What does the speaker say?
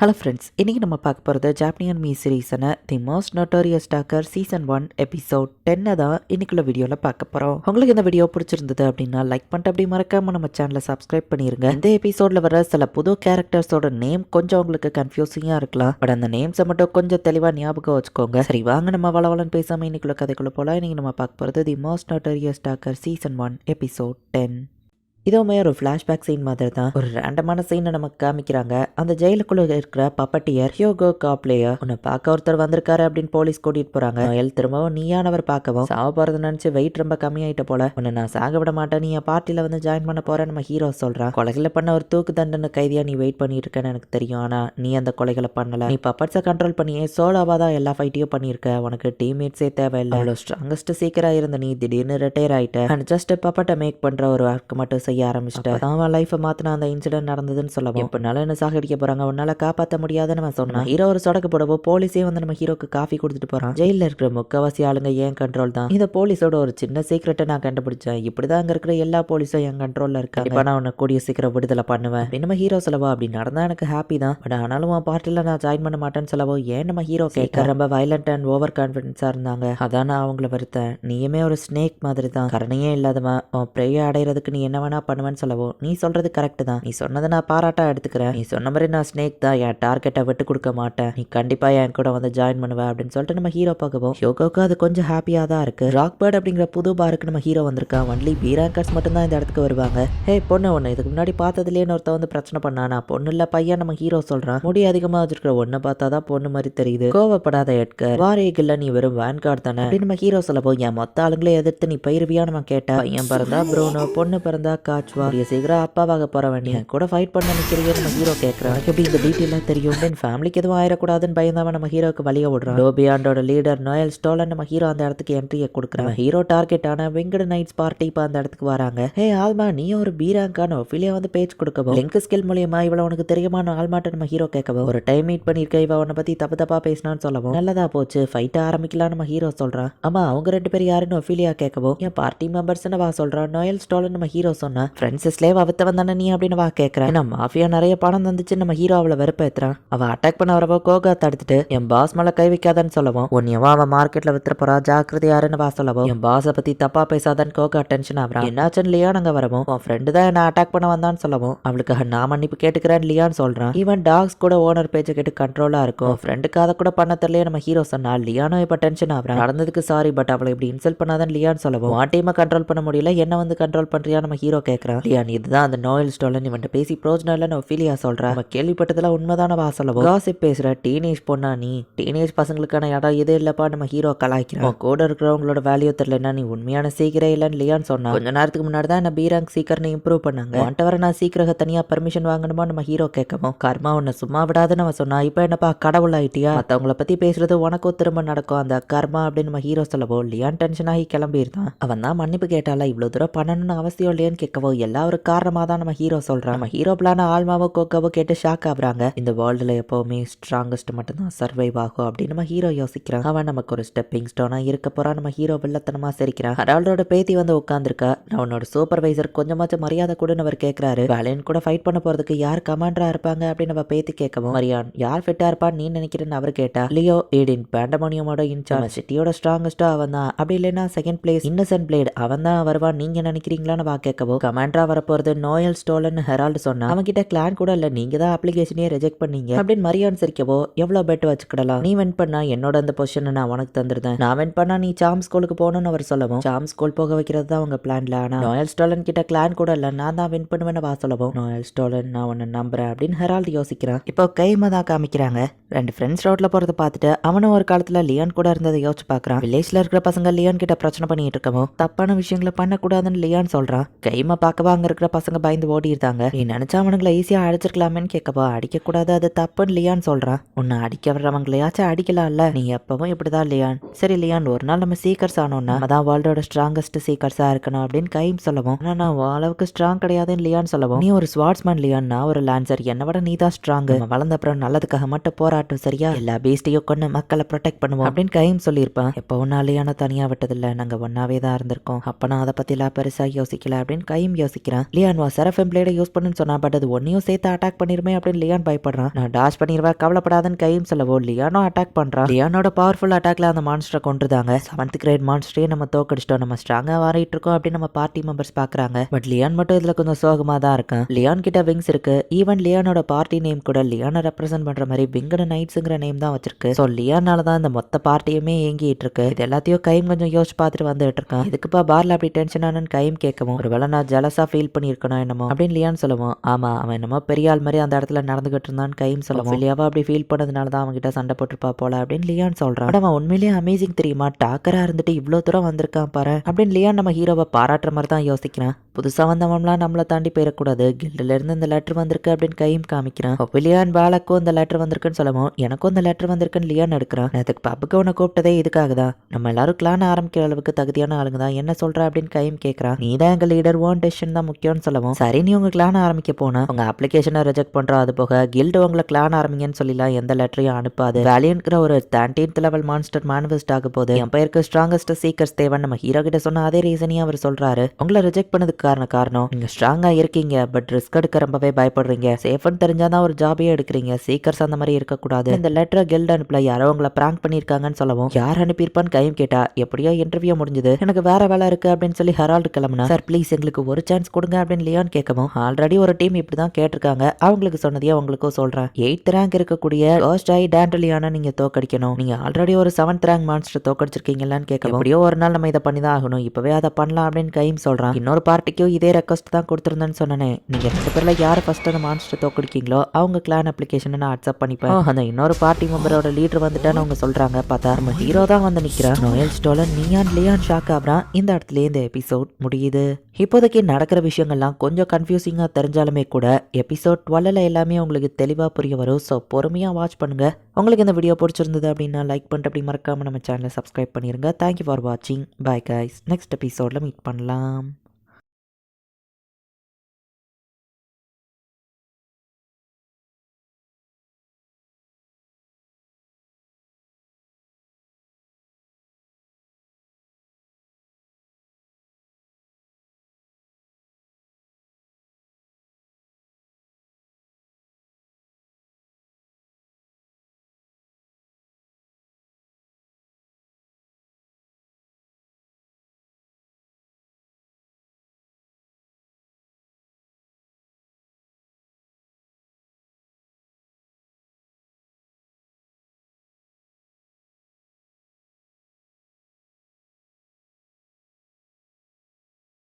Hello friends இன்றைக்கி நம்ம பார்க்க போகிறது ஜாப்பனியன் மீ சீரீஸான the most notorious talker season one episode டென்னை தான் இன்றைக்குள்ள வீடியோவில் பார்க்க போகிறோம் உங்களுக்கு இந்த வீடியோ பிடிச்சிருந்தது அப்படின்னா லைக் பண்ணிட்டு அப்படி மறக்காம நம்ம சேனலை சப்ஸ்கிரைப் பண்ணிருங்க. இந்த எபிசோடில் வர சில புது கேரக்டர்ஸோட நேம் கொஞ்சம் உங்களுக்கு கன்ஃபியூசிங்காக இருக்கலாம். பட் அந்த நேம்ஸை மட்டும் கொஞ்சம் தெளிவாக ஞாபகம் வச்சுக்கோங்க. சரி வாங்க நம்ம வளவலன்னு பேசாமல் இன்றைக்குள்ள கதைக்குள்ள போல இன்றைக்கி நம்ம பார்க்க போகிறது the most notorious talker season one episode ten இதுவுமே ஒரு ஃப்ளாஷ்பேக் சீன் மாதிரி தான் ஒரு ரேண்டமான சீனை நமக்கு காமிக்கிறாங்க. அந்த ஜெயிலுக்குள்ள இருக்கிற பப்பட்டியர் ஹியோகோ காப்லேயர் உன்னை பார்க்க ஒருத்தர் வந்திருக்காரு அப்படின்னு போலீஸ் கூட்டிட்டு போறாங்க. நோயல் திரும்பவும் நீயானவர் பார்க்கவும். சாவ போறத நினைச்சு வெயிட் ரொம்ப கம்மியாயிட்ட போல. உன்னை நான் சாக விட மாட்டேன். நீ என் பார்ட்டியில வந்து ஜாயின் பண்ண போற நம்ம ஹீரோ சொல்றான். கொலைகளை பண்ண ஒரு தூக்கு தண்டனை கைதியா நீ வெயிட் பண்ணிட்டு இருக்கேன்னு எனக்கு தெரியும். ஆனா நீ அந்த கொலைகளை பண்ணல. நீ பப்பட்ஸை கண்ட்ரோல் பண்ணியே. சோலோவா தான் எல்லா ஃபைட்டையும் பண்ணியிருக்க. உனக்கு டீம்மேட்ஸே தேவையில்லை. அவ்வளோ ஸ்ட்ராங்கஸ்ட் சீக்கிரம் இருந்த நீ திடீர்னு ரிட்டையர் ஆயிட்ட. அண்ட் ஜஸ்ட் பப்பட்டை மேக் பண்ற ஒரு ஒர்க் மட்டும் செய்ய ஆரம்பிச்சிட்டேன். அவன் லைஃபை மாத்தின அந்த இன்சிடென்ட் நடந்ததுன்னு சொல்லவும். எப்படினாலும் என்ன சாகடிக்க போறாங்க? உன்னால காப்பாற்ற முடியாதுன்னு அவன் சொன்னான். ஹீரோ ஒரு சொடக்கு போடவோ போலீஸே வந்து நம்ம ஹீரோக்கு காஃபி கொடுத்துட்டு போறான். ஜெயில இருக்கிற முக்கவாசி ஆளுங்க ஏன் கண்ட்ரோல் தான்? இந்த போலீஸோட ஒரு சின்ன சீக்கிரட்டை நான் கண்டுபிடிச்சேன். இப்படிதான் அங்க இருக்கிற எல்லா போலீஸும் என் கண்ட்ரோல்ல இருக்காங்க. இப்ப நான் உன்னை கூடிய சீக்கிரம் விடுதலை பண்ணுவேன். நம்ம ஹீரோ சொல்லவா அப்படி நடந்தா எனக்கு ஹாப்பி தான். பட் ஆனாலும் உன் பார்ட்டில நான் ஜாயின் பண்ண மாட்டேன்னு சொல்லவோ ஏன் நம்ம ஹீரோ கேட்க? ரொம்ப வயலண்ட் அண்ட் ஓவர் கான்ஃபிடன்ஸா இருந்தாங்க. அதான் நான் அவங்கள வருத்தேன். நீயுமே ஒரு ஸ்னேக் மாதிரி தான். கருணையே இல்லாதவன். உன் ப்ரேய அடையிறதுக்கு நீ என்ன வேணா பண்ணுவேன்னு சொல்லவோ? நீ சொல்றது கரெக்ட் தான். நீ சொன்னதை நான் பாராட்டா எடுத்துக்கிறேன். நீ சொன்ன மாதிரி நான் ஸ்னேக் தான். என் டார்கெட்டை விட்டு கொடுக்க மாட்டேன். நீ கண்டிப்பா என் கூட வந்து ஜாயின் பண்ணுவ அப்படின்னு சொல்லிட்டு நம்ம ஹீரோ பார்க்கவும் யோகோக்கு அது கொஞ்சம் ஹாப்பியா தான் இருக்கு. ராக் பேர்ட் அப்படிங்கிற புது பாருக்கு நம்ம ஹீரோ வந்திருக்கான். ஒன்லி பீராங்கர்ஸ் மட்டும் தான் இந்த இடத்துக்கு வருவாங்க. ஹே பொண்ணு ஒன்று இதுக்கு முன்னாடி பார்த்ததுலேயே ஒருத்த வந்து பிரச்சனை பண்ணானா? பொண்ணு இல்ல பையன் நம்ம ஹீரோ சொல்றான். முடி அதிகமா வச்சிருக்கிற ஒன்றை பார்த்தா தான் பொண்ணு மாதிரி தெரியுது. கோவப்படாத எட்கர் வாரேகில்ல நீ வெறும் வேன் கார்டு தானே? அப்படின்னு நம்ம ஹீரோ சொல்லப்போ என் மொத்த ஆளுங்களே எதிர்த்து நீ பயிருவியா நம்ம கேட்டா என் பிறந்தா ப்ரோனோ பொண்ணு பிறந்தா கூடிய சீக்கிரம் அப்பாவாக போற வேண்டிய கூட ஃபைட் பண்ண நிற்கிறீங்க நம்ம ஹீரோ கேட்கறான் எனக்கு எப்படி இந்த டீட்டெயிலாக தெரியும்? என் ஃபேமிலிக்கு எதுவும் ஆயிடக்கூடாதுன்னு பயந்தவன் நம்ம ஹீரோக்கு வழிய விடுறான். லோபியாண்டோட லீடர் நோயல் ஸ்டோலன் நம்ம ஹீரோ அந்த இடத்துக்கு என்ட்ரியை கொடுக்குறான். ஹீரோ டார்கெட் ஆன வெங்கட நைட்ஸ் பார்ட்டி இப்போ அந்த இடத்துக்கு வராங்க. ஹே ஆல்மா நீ ஒரு பீராங்கான ஒஃபிலியா வந்து பேச்சு கொடுக்கவும் லிங்க் ஸ்கில் மூலியமா இவ்வளவு உனக்கு தெரியுமான ஆல்மாட்ட நம்ம ஹீரோ கேட்கவும் ஒரு டைம் மீட் பண்ணியிருக்க இவ உன்னை பத்தி தப்பு தப்பா பேசினான்னு சொல்லவும் நல்லதா போச்சு. ஃபைட் ஆரம்பிக்கலாம் நம்ம ஹீரோ சொல்றான். ஆமா அவங்க ரெண்டு பேரும் யாருன்னு ஒஃபிலியா கேட்கவும் என் பார்ட்டி மெம்பர்ஸ்னு வா சொல்றான். நோயல் ஸ்டோலன் நம்ம ஹீரோ சொன்னா. ஃப்ரெண்ட்ஸ் ஸ்லேவ் அவத்த வந்தானே நீ? அப்படின்னு வா கேட்கறேன் ஏன்னா மாஃபியா நிறைய பணம் தந்துச்சு நம்ம ஹீரோ அவளை வெறுப்பேத்துறான் அவ அட்டாக் பண்ண வரவோ கோகா தடுத்துட்டு என் பாஸ் மேல கை வைக்காதன்னு சொல்லவும் உன்னையவா அவன் மார்க்கெட்ல வித்துற போறா ஜாக்கிரதை யாருன்னு வா சொல்லவும் என் பாஸை பத்தி தப்பா பேசாதான் கோகா டென்ஷன் ஆகிறான். என்னாச்சுன்னு லியான் அங்க வரவும் உன் ஃப்ரெண்டு தான் என்ன அட்டாக் பண்ண வந்தான்னு சொல்லவும் அவளுக்கு நான் மன்னிப்பு கேட்டுக்கிறேன் லியான் சொல்றான். ஈவன் டாக்ஸ் கூட ஓனர் பேச்சை கேட்டு கண்ட்ரோலா இருக்கும். ஃப்ரெண்டுக்கு அதை கூட பண்ண தெரியல நம்ம ஹீரோ சொன்னா லியானும் இப்ப டென்ஷன் ஆகுறான். நடந்ததுக்கு சாரி பட் அவளை இப்படி இன்சல்ட் பண்ணாதான் லியான் சொல்லவும் உன் டீமை கண்ட்ரோல் பண்ண முடியல என்ன வந்து கண்ட்ரோல் பண்றியா நம்ம ஹீரோ கேட்கறான் லியான் இதுதான் அந்த நோயல் ஸ்டோலன் இவன் பேசி பிரோஜனம் இல்லைன்னு ஒஃபீலியா சொல்றா. நம்ம கேள்விப்பட்டதுல உண்மைதான வா சொல்லவும் காசிப் பேசுற டீனேஜ் பொண்ணா நீ? டீனேஜ் பசங்களுக்கான இடம் எது இல்லப்பா? நம்ம ஹீரோ கலாய்க்கிறோம் கூட இருக்கிறவங்களோட வேல்யூ தெரியலன்னா நீ உண்மையான சீக்கிரம் இல்லைன்னு லியான் சொன்னா. கொஞ்ச நேரத்துக்கு முன்னாடி தான் என்ன பீராங் சீக்கிரம் இம்ப்ரூவ் பண்ணாங்க. வந்துட்டு வர நான் சீக்கிரம் தனியா பர்மிஷன் வாங்கணுமா? நம்ம ஹீரோ கேட்கவும். கர்மா உன்னை சும்மா விடாதுன்னு அவன் சொன்னா. இப்போ என்னப்பா கடவுள் ஆயிட்டியா? மத்தவங்கள பத்தி பேசுறது உனக்கும் திரும்ப நடக்கும். அந்த கர்மா அப்படின்னு நம்ம ஹீரோ சொல்லவோ? லியான் டென்ஷன் ஆகி கிளம்பியிருந்தான். அவன் தான் மன்னிப்பு கேட்டால இவ்வளவு தூரம் பண்ணணும்னு அவசியம் இல்லையான்னு கேட்கவோ எல்லா ஒரு காரணமா தான் நம்ம ஹீரோ சொல்றான் நம்ம ஹீரோ பிளான ஆல்மாவோ கோக்காவோ கேட்டு ஷாக் ஆகுறாங்க. இந்த வேர்ல்டுல எப்போவுமே ஸ்ட்ராங்கஸ்ட் மட்டும்தான் சர்வைவ் ஆகும் அப்படின்னு நம்ம ஹீரோ யோசிக்கிறான் அவன் நமக்கு ஒரு ஸ்டெப்பிங் ஸ்டோனா இருக்க போகிறான் நம்ம ஹீரோ வில்லத்தனமா சிரிக்கிறான். ஹரால்டோட பேத்தி வந்து உட்காந்துருக்கா அவனோட சூப்பர்வைசர் கொஞ்சமாச்சும் மரியாதை கூடன்னு அவர் கேட்குறாரு வேலையன் கூட ஃபைட் பண்ண போறதுக்கு யார் கமாண்டராக இருப்பாங்க அப்படின்னு நம்ம பேத்தி கேட்கவும் மரியான் யார் ஃபிட்டா இருப்பான்னு நீ நினைக்கிறேன்னு அவர் கேட்டா லியோ ஏடின் பேண்டமோனியமோட இன்சார்ஜ் சிட்டியோட ஸ்ட்ராங்கஸ்டா அவன் தான் அப்படி இல்லைன்னா செகண்ட் பிளேஸ் இன்னசென்ட் பிளேட் அவன் தான் வருவான் நீங்க நினைக்கிறீங்களான்னு வா கேட்கவும் கமாண்டரா வரப்போறது நோயல் ஸ்டோலன் ஹெரால்டு சொன்னா அவன் கிட்ட கிளான் கூட இல்ல நீங்க தான் அப்ளிகேஷனே ரிஜெக்ட் பண்ணீங்க. அப்படின்னு மரியான் சிரிக்கவோ எவ்வளவு பெட் வச்சுக்கிடலாம்? நீ வென் பண்ணா என்னோட அந்த பொசிஷனை நான் உனக்கு தந்துருந்தேன் நான் வென் பண்ணா நீ சாம் ஸ்கூலுக்கு போகணும்னு அவர் சொல்லவும் சாம் ஸ்கூல் போக வைக்கிறது தான் அவங்க பிளான்ல ஆனா நோயல் ஸ்டோலன் கிட்ட கிளான் கூட இல்ல நான் தான் வின் பண்ணுவேன்னு வா சொல்லவும். நோயல் ஸ்டோலன் நான் உன்னை நம்புறேன் அப்படின்னு ஹெரால்டு யோசிக்கிறான். இப்போ கைமா தான் காமிக்கிறாங்க. ரெண்டு ஃப்ரெண்ட்ஸ் ரோட்ல போறதை பார்த்துட்டு அவனும் ஒரு காலத்துல லியான் கூட இருந்ததை யோசிச்சு பாக்குறான் வில்லேஜ்ல இருக்கிற பசங்க லியான் கிட்ட பிரச்சனை பண்ணிட்டு இருக்கவும் தப்பான விஷயங்களை பண்ணக்கூடாதுன்னு லியான் சொல்றான். கைமா பார்க்கவா? அங்கே இருக்கிற பசங்க பயந்து ஓடிடுறாங்க. நீ நினைச்சா அவனுங்களை ஈஸியா அடிச்சிருக்கலாமேன்னு கேட்கவா? அடிக்க கூடாது அது தப்புன்னு லியான் சொல்றான். உன்னை அடிக்க வர்றவங்களையாச்சும் அடிக்கலாம்ல. நீ எப்பவும் இப்படிதான் லியான். சரி லியான் ஒரு நாள் நம்ம சீக்கர்ஸ் ஆனோம்னா அதான் வேர்ல்டோட ஸ்ட்ராங்கஸ்ட் சீக்கர்ஸா இருக்கணும் அப்படின்னு கைம் சொல்லவும். ஆனா நான் அளவுக்கு ஸ்ட்ராங் கிடையாதுன்னு லியான் சொல்லவும். நீ ஒரு ஸ்வாட்ஸ்மேன் லியான் நான் ஒரு லான்சர் என்னை விட நீ தான் ஸ்ட்ராங் வளர்ந்த அப்புறம் நல்லதுக்காக மட்டும் போராட்டம் சரியா? எல்லா பீஸ்டையும் கொண்டு மக்களை ப்ரொடெக்ட் பண்ணுவோம் அப்படின்னு கைம் சொல்லியிருப்பான். எப்போ ஒன்னா லியானோ தனியா விட்டதில்ல. நாங்க ஒன்னாவே தான் இருந்திருக்கோம். அப்ப நான் அதை பத்திலாம் பெருசா யோசிக்கல அப்படின்னு கைம் கையும் யோசிக்கிறான். லியான் வா செரஃபம் பிளேட யூஸ் பண்ணுன்னு சொன்னா பட் அது ஒன்னையும் சேர்த்து அட்டாக் பண்ணிருமே அப்படின்னு லியான் பயப்படுறான். நான் டாஷ் பண்ணிடுவேன் கவலைப்படாதன்னு கையும் சொல்லவோ லியானோ அட்டாக் பண்றான். லியானோட பவர்ஃபுல் அட்டாக்ல அந்த மான்ஸ்டரை கொண்டுதாங்க செவன்த் கிரேட் மான்ஸ்டரே நம்ம தோக்கடிச்சிட்டோம். நம்ம ஸ்ட்ராங்கா வாரிட்டு இருக்கோம் அப்படின்னு நம்ம பார்ட்டி மெம்பர்ஸ் பாக்குறாங்க. பட் லியான் மட்டும் இதுல கொஞ்சம் சோகமா தான் இருக்கான். லியான் கிட்ட விங்ஸ் இருக்கு. ஈவன் லியானோட பார்ட்டி நேம் கூட லியானை ரெப்ரசென்ட் பண்ற மாதிரி விங்கட நைட்ஸுங்கிற நேம் தான் வச்சிருக்கு. ஸோ லியானால தான் இந்த மொத்த பார்ட்டியுமே ஏங்கிட்டு இருக்கு. இது எல்லாத்தையும் கைம் கொஞ்சம் யோசிச்சு பார்த்துட்டு வந்துட்டு இருக்கான். இதுக்குப்பா பார்ல அப்படி டென்ஷன் ஆனன்னு கைம் கேட்கவும் ஒருவேளை நான் ஜலசா ஃபீல் பண்ணியிருக்கணும் என்னமோ. அப்படின்னு லியான் சொல்லுவோம் ஆமா அவன் என்னமோ பெரிய ஆள் மாதிரி அந்த இடத்துல நடந்துகிட்டு இருந்தான்னு கைம் சொல்லுவோம் இல்லையாவா அப்படி ஃபீல் பண்ணதுனால தான் அவன்கிட்ட சண்டை போட்டுருப்பா போல அப்படின்னு லியான் சொல்றான். ஆனா அவன் உண்மையிலேயே அமேசிங் தெரியுமா? டாக்கரா இருந்துட்டு இவ்வளோ தூரம் வந்திருக்கான் பாரு அப்படின்னு லியான் நம்ம ஹீரோவை பாராட்டுற மாதிரி தான் யோசிக்கிறான். புதுசா வந்தவன்லாம் நம்மளை தாண்டி போயிடக்கூடாது. கில்டுல இருந்து இந்த லெட்டர் வந்திருக்கு அப்படின்னு கையும் காமிக்கிறான். அப்போ லியான் பாலக்கும் இந்த லெட்டர் வந்திருக்குன்னு சொல்லவும் எனக்கும் இந்த லெட்டர் வந்திருக்குன்னு லியான் எடுக்கிறான் அதுக்கு பப்புக்கு உன்னை கூப்பிட்டதே இதுக்காக தான். நம்ம எல்லாரும் கிளான் ஆரம்பிக்கிற அளவுக்கு தகுதியான ஆளுங்க தான். என்ன சொல்ற அப்படின்னு கையும் கேட்கறான் நீ தான் எங்க லீடர் ஓன் டெசிஷன் தான் முக்கியம்னு சொல்லவும் சரி நீ உங்க கிளான் ஆரம்பிக்க போனா உங்க அப்ளிகேஷனை ரிஜெக்ட் பண்றோம் அது போக கில்டு உங்களை கிளான் ஆரம்பிங்கன்னு சொல்லிலாம் எந்த லெட்டரையும் அனுப்பாது. வேலியன்கிற ஒரு தேர்ட்டீன்த் லெவல் மான்ஸ்டர் மேனிஃபெஸ்ட் ஆக போது என் பெயருக்கு ஸ்ட்ராங்கஸ்ட் சீக்கர்ஸ் தேவன் நம்ம ஹீரோ கிட்ட சொன்ன அதே ரீசனையும் அவர் சொல்றாரு. உங்களை ரிஜெக்ட் பண்ணதுக்கு காரண காரணம். நீங்க ஸ்ட்ராங்கா இருக்கீங்க பட் ரிஸ்க் எடுக்க ரொம்பவே பயப்படுறீங்க. சேஃப்னு தெரிஞ்சாதான் ஒரு ஜாபே எடுக்கிறீங்க. சீக்கர்ஸ் அந்த மாதிரி இருக்கக்கூடாது. இந்த லெட்டரை கில்ட் அனுப்பல யாரோ உங்களை பிராங்க் பண்ணிருக்காங்கன்னு சொல்லவும் யார் அனுப்பியிருப்பான்னு கையும் கேட்டா எப்படியோ இன்டர்வியூ முடிஞ்சது. எனக்கு வேற வேலை இருக்கு அப்படின்னு சொல்லி ஹெரால்டு கிளம்புனா சார் ப்ளீஸ் எங்களுக்கு ஒரு சான்ஸ் கொடுங்க அப்படின்னு லியான் கேட்கவும் ஆல்ரெடி ஒரு டீம் இப்படிதான் கேட்டிருக்காங்க. அவங்களுக்கு சொன்னதையே உங்களுக்கும் சொல்றேன். எயித் ரேங்க் இருக்கக்கூடிய ஃபர்ஸ்ட் ஆகி டேண்டலியான நீங்க தோக்கடிக்கணும். நீங்க ஆல்ரெடி ஒரு செவன்த் ரேங்க் மான்ஸ்டர் தோக்கடிச்சிருக்கீங்களான்னு கேட்க எப்படியோ ஒரு நாள் நம்ம இதை பண்ணி தான் ஆகணும். இப்பவே அதை பண்ணலாம் அப்படின்னு கையும் சொல்றான். இன்னொரு பார்ட்டிக்கும் இதே ரெக்வஸ்ட் தான் கொடுத்துருந்தேன்னு சொன்னேன். நீங்க ரெண்டு பேர்ல யார் ஃபர்ஸ்ட் அந்த மான்ஸ்டர் தோக்கடிக்கீங்களோ அவங்க கிளான் அப்ளிகேஷனை நான் அக்செப்ட் பண்ணிப்பேன். அந்த இன்னொரு பார்ட்டி மெம்பரோட லீடர் வந்துட்டான்னு அவங்க சொல்றாங்க. பார்த்தா நம்ம ஹீரோ தான் வந்து நிக்கிறான். நோயல் ஸ்டோலன் நீயான் லியான் ஷாக் ஆகுறான் இந்த இடத்துல இந்த எபிசோட் முடியுது. இப்போதைக்கு நடக்கிற விஷயங்கள்லாம் கொஞ்சம் கன்ஃபியூசிங்காக தெரிஞ்சாலுமே கூட எபிசோட் டுவெல்ல எல்லாமே உங்களுக்கு தெளிவாக புரிய வரும். ஸோ பொறுமையாக வாட்ச் பண்ணுங்க. உங்களுக்கு இந்த வீடியோ பிடிச்சிருந்தது அப்படின்னா லைக் பண்ணிட்டு அப்படி மறக்காம நம்ம சேனலை சப்ஸ்கிரைப் பண்ணிருங்க. தேங்க்யூ ஃபார் வாட்சிங் பை கைஸ் நெக்ஸ்ட் எபிசோடில் மீட் பண்ணலாம்.